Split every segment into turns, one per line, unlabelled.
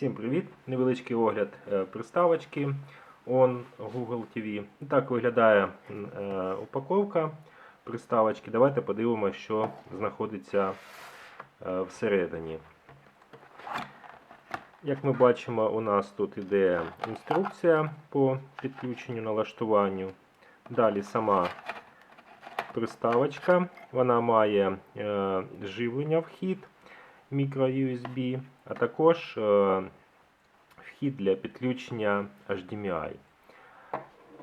Всім привіт! Невеличкий огляд е, приставочки ON Google TV. Так виглядає е, упаковка приставочки. Давайте подивимося, що знаходиться е, всередині. Як ми бачимо, у нас тут іде інструкція по підключенню налаштуванню. Далі сама приставочка. Вона має живлення вхід microUSB, а також е, вхід для підключення HDMI.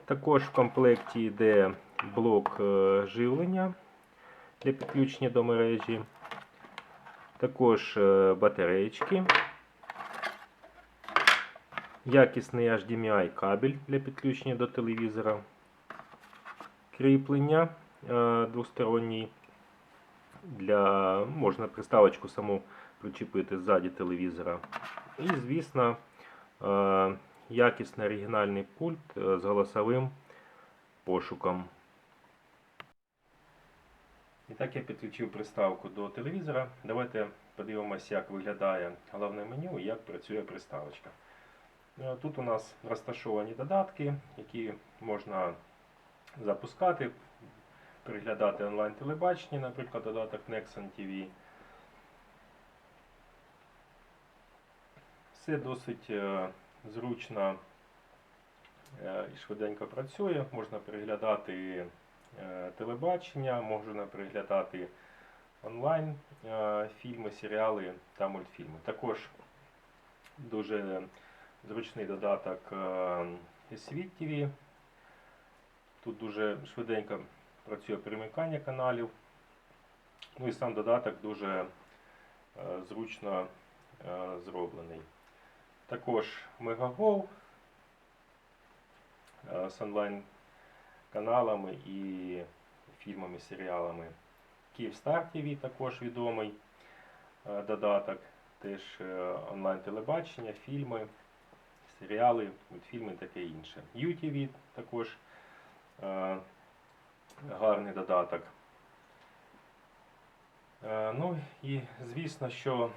Також в комплекті йде блок е, живлення для підключення до мережі, також е, батареєчки, якісний HDMI кабель для підключення до телевізора, кріплення двосторонній для можна приставочку саму причепити ззаді телевізора. І, звісно, е, якісний оригінальний пульт е, з голосовим пошуком. І так я підключив приставку до телевізора. Давайте подивимося, як виглядає головне меню і як працює приставочка. Е, Тут у нас розташовані додатки, які можна запускати, переглядати онлайн телебачення, наприклад, додаток Nexon TV. Все досить е, зручно е, і швиденько працює. Можна переглядати е, телебачення, можна переглядати онлайн фільми, серіали та мультфільми. Також дуже зручний додаток Світ TV. Тут дуже швиденько працює перемикання каналів. Ну і сам додаток дуже е, зручно е, зроблений. Також Megago е, з онлайн каналами і фільмами, серіалами. Київстар TV також відомий додаток, теж е, онлайн телебачення, фільми, серіали, мультфільми і таке інше. UTV також гарний додаток. Е, Ну і звісно, що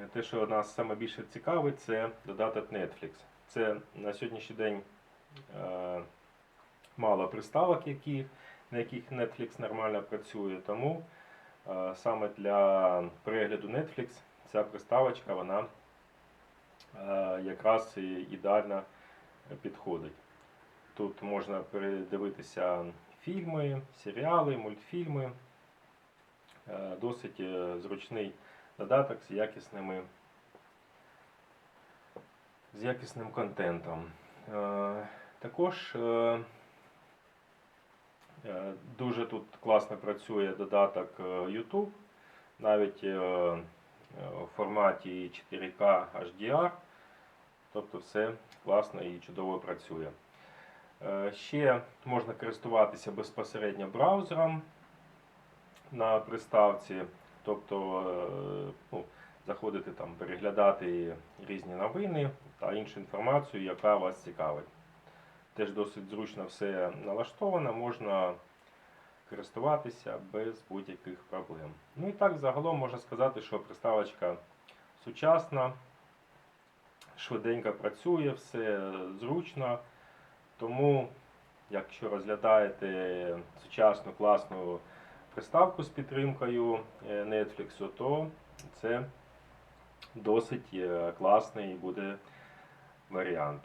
е, те, що нас саме більше цікавить, це додаток Netflix. Це на сьогоднішній день е, мало приставок, які, на яких Netflix нормально працює. Тому саме для перегляду Netflix ця приставочка вона якраз і ідеально підходить. Тут можна передивитися фільми, серіали, мультфільми. Е, Досить е, зручний додаток з якісними з якісним контентом. Е, Також дуже тут класно працює додаток YouTube, навіть в форматі 4K HDR. Тобто все класно і чудово працює. Е, Ще можна користуватися безпосередньо браузером на приставці, тобто е, ну, заходити там, переглядати різні новини та іншу інформацію, яка вас цікавить. Теж досить зручно все налаштовано, можна користуватися без будь-яких проблем. Ну і так, загалом можна сказати, що приставочка сучасна, швиденько працює, все зручно. Тому, якщо розглядаєте сучасну класну приставку з підтримкою е, Netflix, то це досить е, класний буде варіант.